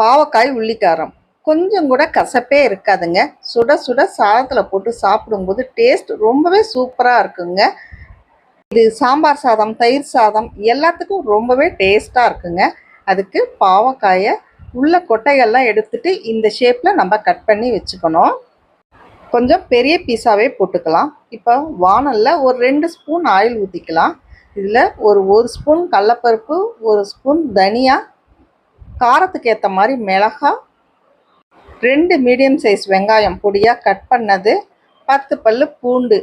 பாவக்காய் உள்ளிக்காரம். கொஞ்சம் கூட கசப்பே இருக்காதுங்க. சுட சுட சாதத்தில் போட்டு சாப்பிடும்போது டேஸ்ட் ரொம்பவே சூப்பராக இருக்குங்க. இது சாம்பார் சாதம் தயிர் சாதம் எல்லாத்துக்கும் ரொம்பவே டேஸ்ட்டாக இருக்குங்க. அதுக்கு பாவக்காயை உள்ள கொட்டைகள்லாம் எடுத்துட்டு இந்த ஷேப்பில் நம்ம கட் பண்ணி வச்சுக்கணும். கொஞ்சம் பெரிய பீஸாவே போட்டுக்கலாம். இப்போ வானலில் ஒரு ரெண்டு ஸ்பூன் ஆயில் ஊற்றிக்கலாம் இதில் ஒரு ஒரு ஸ்பூன் கடலப்பருப்பு ஒரு ஸ்பூன் தனியா காரத்துக்கு ஏற்ற மாதிரி மிளகாய் ரெண்டு மீடியம் சைஸ் வெங்காயம் பொடியாக கட் பண்ணது பத்து பல்லு பூண்டு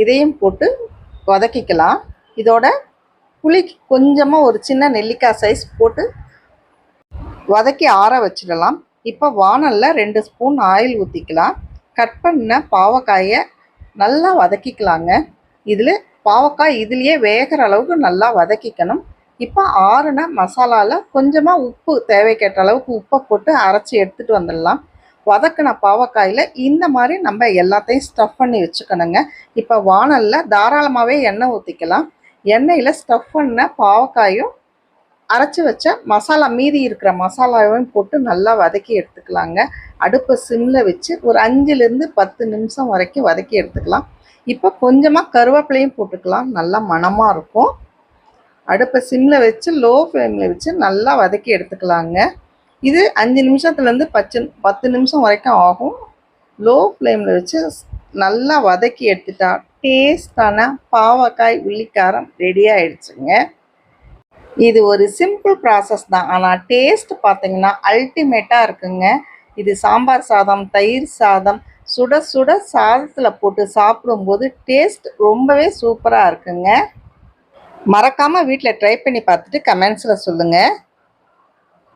இதையும் போட்டு வதக்கிக்கலாம். இதோட புளி கொஞ்சமாக ஒரு சின்ன நெல்லிக்காய் சைஸ் போட்டு வதக்கி ஆற வச்சிடலாம். இப்போ வானலில் ரெண்டு ஸ்பூன் ஆயில் ஊற்றிக்கலாம் கட் பண்ண பாவக்காயை நல்லா வதக்கிக்கலாங்க. இதில் பாவக்காய் இதுலேயே வேகிற அளவுக்கு நல்லா வதக்கிக்கணும். இப்போ ஆறுன மசாலாவில் கொஞ்சமாக உப்பு தேவைக்கேற்ற அளவுக்கு உப்பை போட்டு அரைச்சி எடுத்துகிட்டு வந்துடலாம். வதக்கின பாவக்காயில் இந்த மாதிரி நம்ம எல்லாத்தையும் ஸ்டஃப் பண்ணி வச்சுக்கணுங்க. இப்போ வானலில் தாராளமாகவே எண்ணெய் ஊற்றிக்கலாம் எண்ணெயில் ஸ்டஃப் பண்ண பாவக்காயும் அரைச்சி வச்ச மசாலா மீதி இருக்கிற மசாலாவையும் போட்டு நல்லா வதக்கி எடுத்துக்கலாங்க. அடுப்பை சிம்மில் வச்சு ஒரு அஞ்சுலேருந்து பத்து நிமிஷம் வரைக்கும் வதக்கி எடுத்துக்கலாம். இப்போ கொஞ்சமாக கருவேப்பிலையும் போட்டுக்கலாம். நல்லா மணமாக இருக்கும். அடுப்பை சிம்மில் வச்சு லோ ஃப்ளேமில் வச்சு நல்லா வதக்கி எடுத்துக்கலாங்க. இது அஞ்சு நிமிஷத்துலேருந்து பத்து பத்து நிமிஷம் வரைக்கும் ஆகும். லோ ஃப்ளேமில் வச்சு நல்லா வதக்கி எடுத்துட்டா டேஸ்டான பாவக்காய் உள்ளிக்காரம் ரெடி ஆயிடுச்சுங்க. இது ஒரு சிம்பிள் ப்ராசஸ் தான். ஆனால் டேஸ்ட் பார்த்தீங்கன்னா அல்டிமேட்டாக இருக்குங்க. இது சாம்பார் சாதம் தயிர் சாதம் சுட சுட சாதத்தில் போட்டு சாப்பிடும்போது டேஸ்ட் ரொம்பவே சூப்பராக இருக்குங்க. மறக்காமல் வீட்டில் ட்ரை பண்ணி பார்த்துட்டு கமெண்ட்ஸில் சொல்லுங்கள்